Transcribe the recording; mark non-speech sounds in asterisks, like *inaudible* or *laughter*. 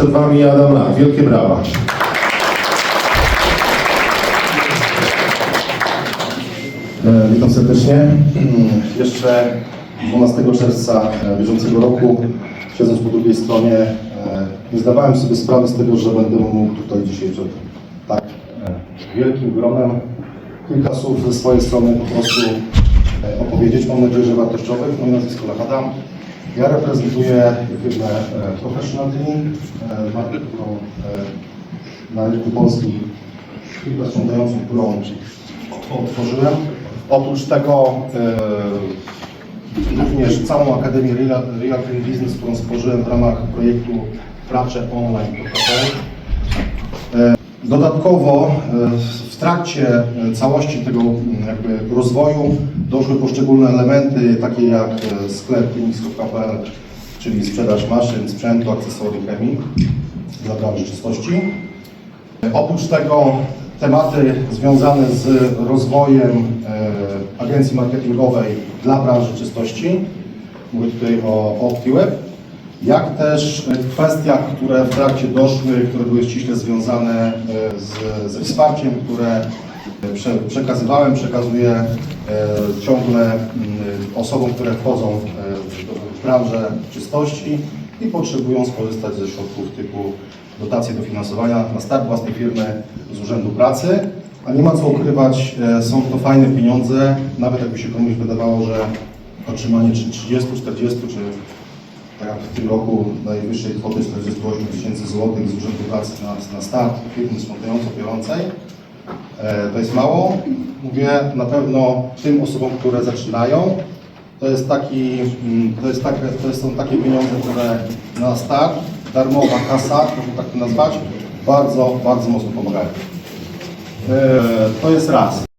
Przed Wami Adam Lat. Wielkie brawa. E, Witam serdecznie. *clears throat* Jeszcze 12 czerwca e, bieżącego roku, siedząc po drugiej stronie, e, nie zdawałem sobie sprawy z tego, że będę mógł tutaj dzisiaj przed tak wielkim gronem kilka słów ze swojej strony po prostu opowiedzieć. Mam nadzieję, że wartościowych. Moje nazwisko Lech Adam. Ja reprezentuję firmę e, Professional Cleaning, e, markę, którą e, na rynku polskim firmę sprzątającą, którą otworzyłem. Oprócz tego również całą Akademię Real, Real Business, którą stworzyłem w ramach projektu Pracze Online.pl. Dodatkowo e, w trakcie e, całości tego jakby rozwoju doszły poszczególne elementy, takie jak e, sklep clinics.pl, czyli sprzedaż maszyn, sprzętu, akcesorii chemii dla branży czystości. Oprócz tego tematy związane z rozwojem agencji marketingowej dla branży czystości, mówię tutaj o OptiWeb, jak też e, kwestiach, które w trakcie doszły, które były ściśle związane e, z, ze wsparciem, które e, prze, przekazywałem, przekazuję ciągle mm, osobom, które wchodzą w, w branżę czystości i potrzebują skorzystać ze środków typu dotacje dofinansowania na start własnej firmy z Urzędu Pracy. A nie ma co ukrywać, są to fajne pieniądze, nawet jakby się komuś wydawało, że otrzymanie czy 30, 40 czy tak w tym roku najwyższej kwoty 48 tysięcy złotych z Urzędu Pracy na, na start firmy sprzątająco-piorącej. E, to jest mało. Mówię na pewno tym osobom, które zaczynają. To jest taki, mm, to jest takie, to są takie pieniądze, które na start, darmowa kasa, można tak to nazwać, bardzo, bardzo mocno pomagają. E, to jest raz.